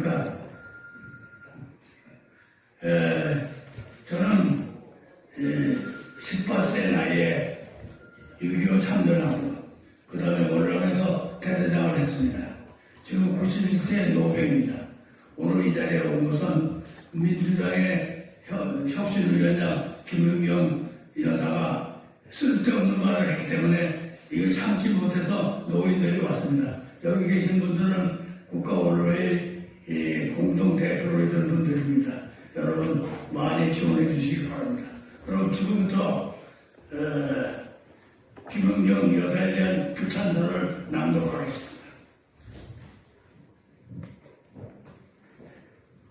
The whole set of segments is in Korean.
안녕하십니까. 에, 저는 18세 나이에 6.25 참전하고 그 다음에 언론에서 대대장을 했습니다. 지금 91세 노병입니다. 오늘 이 자리에 온 것은 민주당의 혁- 혁신위원장 김은경 여사가 쓸데없는 말을 했기 때문에 이걸 참지 못해서 노인들이 왔습니다. 여기 계신 분들은 국가 이 공동 대표로 있는 분들입니다. 여러분 많이 지원해 주시기 바랍니다. 그럼 지금부터 어, 김은경 여사에 대한 규찬서를 낭독하겠습니다.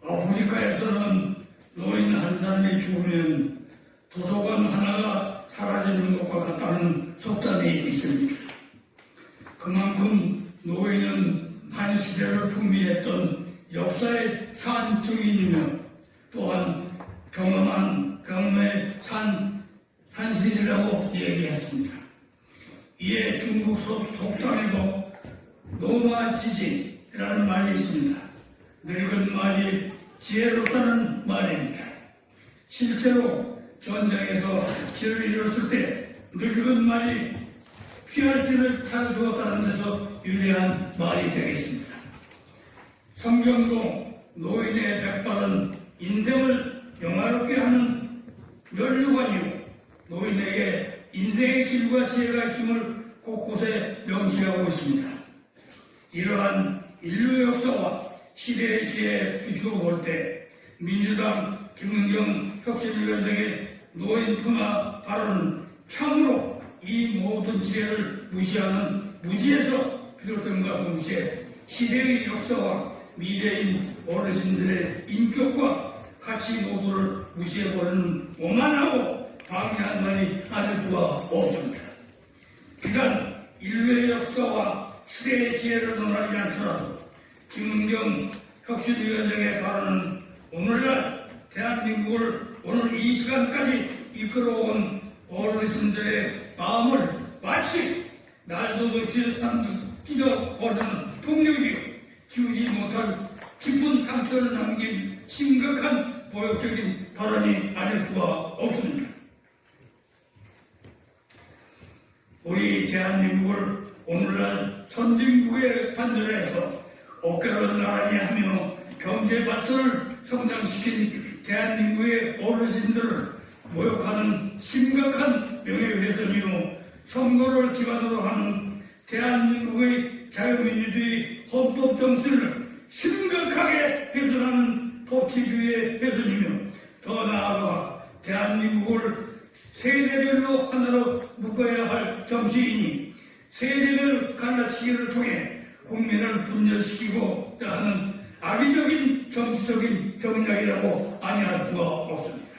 아프리카에서는 노인 한 사람이 죽으면 도서관 하나가 사라지는 것과 같다는 속담이 있습니다. 그만큼 노인은 한 시대를 풍미했던 역사의 산 증인이며 또한 경험한 경험의 산, 산신이라고 얘기했습니다. 이에 중국 속- 속담에도 노마지지라는 말이 있습니다. 늙은 말이 지혜롭다는 말입니다. 실제로 전쟁에서 길을 잃었을 때 늙은 말이 피할 길을 찾아주었다는 데서 유리한 말이 되겠습니다. 성경도 노인의 백발은 인생을 영화롭게 하는 면류관이요 노인에게 인생의 길과 지혜가 있음을 곳곳에 명시하고 있습니다. 이러한 인류 역사와 시대의 지혜에 비추어 볼 때 민주당 김은경 혁신위원장의 노인 품화 발언은 참으로 이 모든 지혜를 무시하는 무지에서 비롯된과 동시에 시대의 역사와 미래인 어르신들의 인격과 가치 모두를 무시해버리는 오만하고 방해한 말이 아닐 수가 없습니다. 비단 인류의 역사와 시대의 지혜를 논하지 않더라도 김은경 혁신위원장의 발언은 오늘날 대한민국을 오늘 이 시간까지 이끌어온 어르신들의 마음을 마치 날도 놓지 않는 찢어버리는 폭력이요 상처를 남긴 심각한 보역적인 발언이 아닐 수가 없습니다. 우리 대한민국을 오늘날 선진국에 반전해서 어깨를 나란히 하며 경제 발전을 성장시킨 대한민국의 어르신들을 모욕하는 심각한 명예훼손이요 선거를 기반으로 하는 대한민국의 자유민주주의 헌법 정신을 더 나아가 대한민국을 세대별로 하나로 묶어야 할 정치인이 세대별 갈라치기를 통해 국민을 분열시키고자 하는 악의적인 정치적인 정략이라고 아니할 수가 없습니다.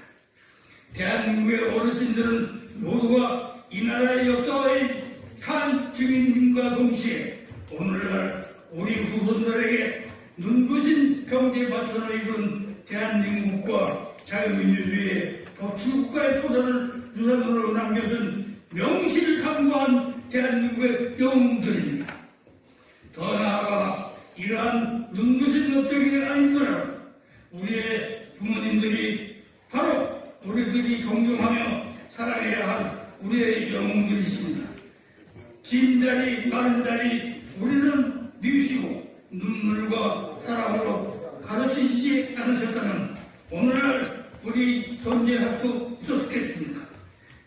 대한민국의 어르신들은 모두가 이 나라의 역사의 산 증인과 동시에 오늘날 우리 후손들에게 눈부신 경제 발전을 이룬 대한민국과 자유민주주의의 법치국가의 토대를 유산으로 남겨준 명실상부한 대한민국의 영웅들입니다. 더 나아가 이러한 눈부신 업적이 아니더라도 우리의 부모님들이 바로 우리들이 존경하며 사랑해야 할 우리의 영웅들이십니다. 긴 자리, 마른 자리 우리는 미우시고 눈물과 사랑으로 가르치시지 않으셨다면 오늘날 우리 존재할 수 있었겠습니까?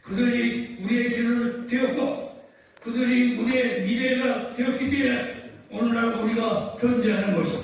그들이 우리의 길을 되었고 그들이 우리의 미래가 되었기 때문에 오늘날 우리가 존재하는 것입니다.